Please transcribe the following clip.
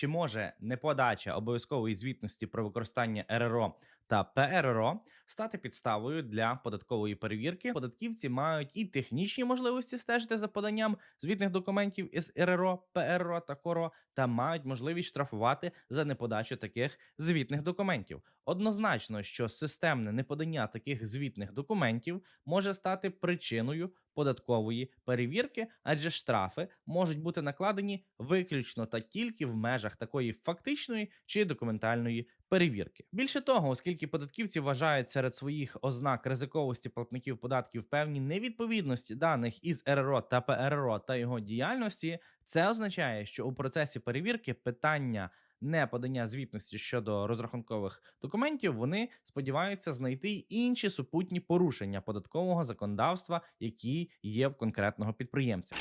чи може неподача обов'язкової звітності про використання РРО та ПРРО стати підставою для податкової перевірки. Податківці мають і технічні можливості стежити за поданням звітних документів із РРО, ПРРО та КОРО, та мають можливість штрафувати за неподачу таких звітних документів. Однозначно, що системне неподання таких звітних документів може стати причиною податкової перевірки, адже штрафи можуть бути накладені виключно та тільки в межах такої фактичної чи документальної перевірки. Більше того, оскільки податківці вважають серед своїх ознак ризиковості платників податків певні невідповідності даних із РРО та ПРРО та його діяльності, це означає, що у процесі перевірки питання неподання звітності щодо розрахункових документів, вони сподіваються знайти інші супутні порушення податкового законодавства, які є в конкретного підприємця.